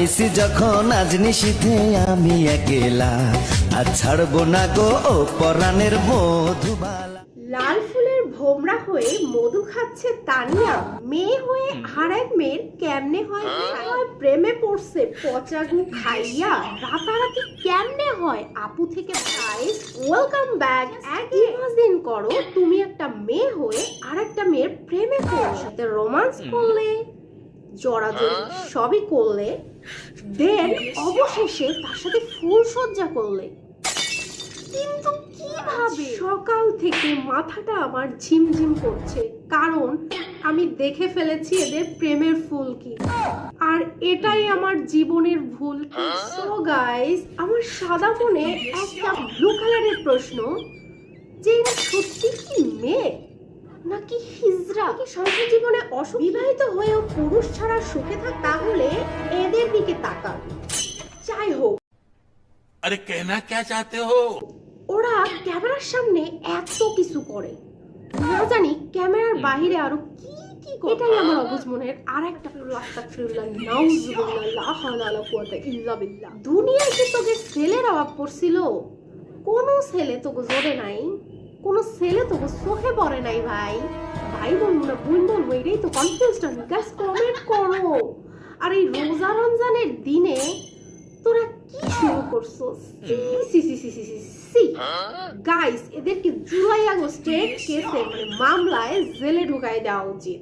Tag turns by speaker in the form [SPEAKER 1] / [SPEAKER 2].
[SPEAKER 1] পাইছি যখন আজ নিশীথে আমি একেলা, আর ছাড়বো না গো ও পরাণের মধুবালা।
[SPEAKER 2] লাল ফুলের ভোমরা হয়ে মধু খাচ্ছে তানিয়া। মেয়ে হয়ে আর এক মেয়ের কেমনে হয় প্রেমে পড়ছে পচাগু খাইয়া। রাতারাতি কেমনে হয়? আপু থেকে গাইস ওয়েলকাম ব্যাক ইমাজিন করো, তুমি একটা মেয়ে হয়ে আর একটা মেয়ের প্রেমে পড়ো সাথে রোমান্স করলে। জড়াজড়ি সবই করলে দেন অবশেষে তার সাথে ফুল সজ্জা করলে। কিন্তু কীভাবে? সকাল থেকে মাথাটা আমার ঝিমঝিম করছে কারণ আমি দেখে ফেলেছি এদের প্রেমের ফুল কি। আর এটাই আমার জীবনের ভুল সো গাইস আমার সাদা মনে একটা ব্লু কালারের প্রশ্ন যে সত্যি কি মেয়ে? যাত্রা কি সংসার জীবনে অবিবাহিত হয়েও পুরুষ ছাড়া সুখে থাক তাহলে এদের দিকে যাই হোক।
[SPEAKER 3] আরে কেনা কে চাতে হো?
[SPEAKER 2] ওরা ক্যামেরার সামনে এত কিছু করে। না জানি ক্যামেরার বাহিরে আরও কি কি করে। এটাই আমার অবুজ মনের আর একটা নাউজুবিল্লাহ ইল্লা বিল্লাহ দুনিয়ায় যে তোকে ছেলের অভাব পড়ছিল কোনো ছেলে তোকে জোরে নাই। কোন ছেলে তো চোখে পড়ে নাই ভাই। ভাই বলব না বোন বলব এটাই তো কনফিউজড গাইস কমেন্ট করো। আর এই রোজা রমজানের দিনে তোরা কি শুরু করছ? C C C C C C guys এদেরকে জুলাই আগস্টের কেসে মানে মামলায় জেলে ঢুকাই দেওয়া উচিত।